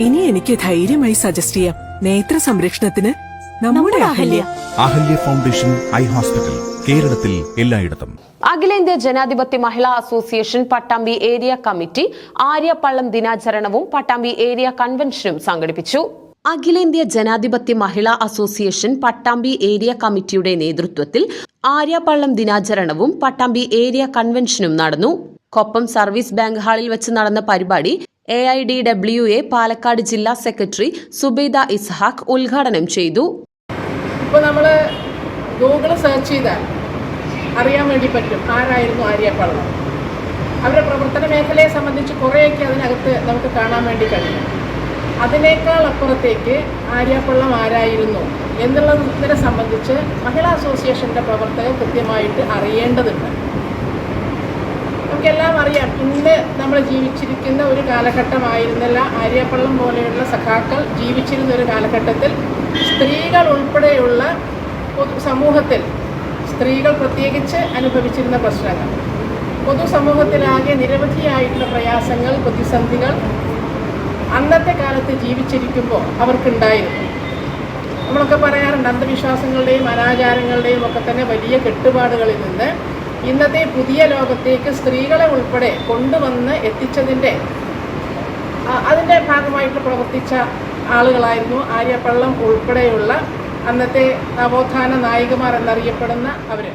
ഇനി എനിക്ക് ധൈര്യമായി സജസ്റ്റ് ചെയ്യാം. നേത്ര സംരക്ഷണത്തിന് നമ്മുടെ Ahalya. Ahalya foundation eye hospital കേരളത്തിൽ എല്ലായിടത്തും. അഖിലേന്ത്യാ ജനാധിപത്യ മഹിളാ association Pattambi area committee Arya Pallam ദിനാചരണവും പട്ടാമ്പി ഏരിയ കൺവെൻഷനും സംഘടിപ്പിച്ചു. അഖിലേന്ത്യാ ജനാധിപത്യ മഹിളാ അസോസിയേഷൻ പട്ടാമ്പി ഏരിയ കമ്മിറ്റിയുടെ നേതൃത്വത്തിൽ ആര്യപ്പള്ളം ദിനാചരണവും പട്ടാമ്പി ഏരിയ കൺവെൻഷനും നടന്നു. കൊപ്പം സർവീസ് ബാങ്ക് ഹാളിൽ വെച്ച് നടന്ന പരിപാടി A I D W A Palakkad ജില്ലാ സെക്രട്ടറി സുബൈദ ഇസ്ഹാഖ് ഉദ്ഘാടനം ചെയ്തു. ഇപ്പോൾ നമ്മൾ ഗൂഗിൾ സെർച്ച് ചെയ്താൽ അറിയാൻ വേണ്ടി പറ്റും ആരായിരുന്നു ആര്യപ്പള്ളം അവരുടെ പ്രവർത്തന മേഖലയെ സംബന്ധിച്ച് കുറേയൊക്കെ അതിനകത്ത് നമുക്ക് കാണാൻ വേണ്ടി കഴിയും. അതിനേക്കാൾ അപ്പുറത്തേക്ക് ആര്യപ്പള്ളം ആരായിരുന്നു എന്നുള്ളതിനെ സംബന്ധിച്ച് മഹിളാ അസോസിയേഷന്റെ പ്രവർത്തകർ കൃത്യമായിട്ട് അറിയേണ്ടതുണ്ട്. നമുക്കെല്ലാം അറിയാം ഇന്ന് നമ്മൾ ജീവിച്ചിരിക്കുന്ന ഒരു കാലഘട്ടമായിരുന്നില്ല. ആര്യപ്പള്ളം പോലെയുള്ള സഖാക്കൾ ജീവിച്ചിരുന്ന ഒരു കാലഘട്ടത്തിൽ സ്ത്രീകൾ ഉൾപ്പെടെയുള്ള സമൂഹത്തിൽ സ്ത്രീകൾ പ്രത്യേകിച്ച് അനുഭവിച്ചിരുന്ന പ്രശ്നങ്ങൾ. പൊതുസമൂഹത്തിലാകെ നിരവധിയായിട്ടുള്ള പ്രയാസങ്ങൾ പ്രതിസന്ധികൾ അന്നത്തെ കാലത്ത് ജീവിച്ചിരിക്കുമ്പോൾ അവർക്കുണ്ടായിരുന്നു. നമ്മളൊക്കെ പറയാറുണ്ട് അന്ധവിശ്വാസങ്ങളുടെയും അനാചാരങ്ങളുടെയും ഒക്കെ തന്നെ വലിയ കെട്ടുപാടുകളിൽ നിന്ന് ഇന്നത്തെ പുതിയ ലോകത്തേക്ക് സ്ത്രീകളെ ഉൾപ്പെടെ കൊണ്ടുവന്ന് എത്തിച്ചതിന്റെ അതിന്റെ ഭാഗമായിട്ട് പ്രവർത്തിച്ച ആളുകളായിരുന്നു ആര്യപ്പള്ളം ഉൾപ്പെടെയുള്ള അന്നത്തെ നവോത്ഥാന നായികമാർ എന്നറിയപ്പെടുന്ന അവർ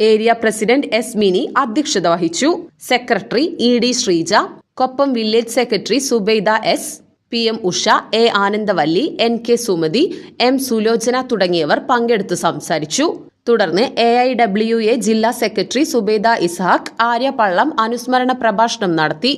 ഏരിയ പ്രസിഡന്റ് എസ് മിനി അധ്യക്ഷത വഹിച്ചു. Secretary E D Sreeja Koppam village secretary Subaida S P M Usha A Anandavalli N K Sumathi M Sulochana തുടങ്ങിയവർ പങ്കെടുത്ത് സംസാരിച്ചു. തുടർന്ന് എ ഐ ഡബ്ല്യു എ ജില്ലാ സെക്രട്ടറി സുബേദ ഇസ്ഹാഖ് ആര്യപള്ളം അനുസ്മരണ പ്രഭാഷണം നടത്തി.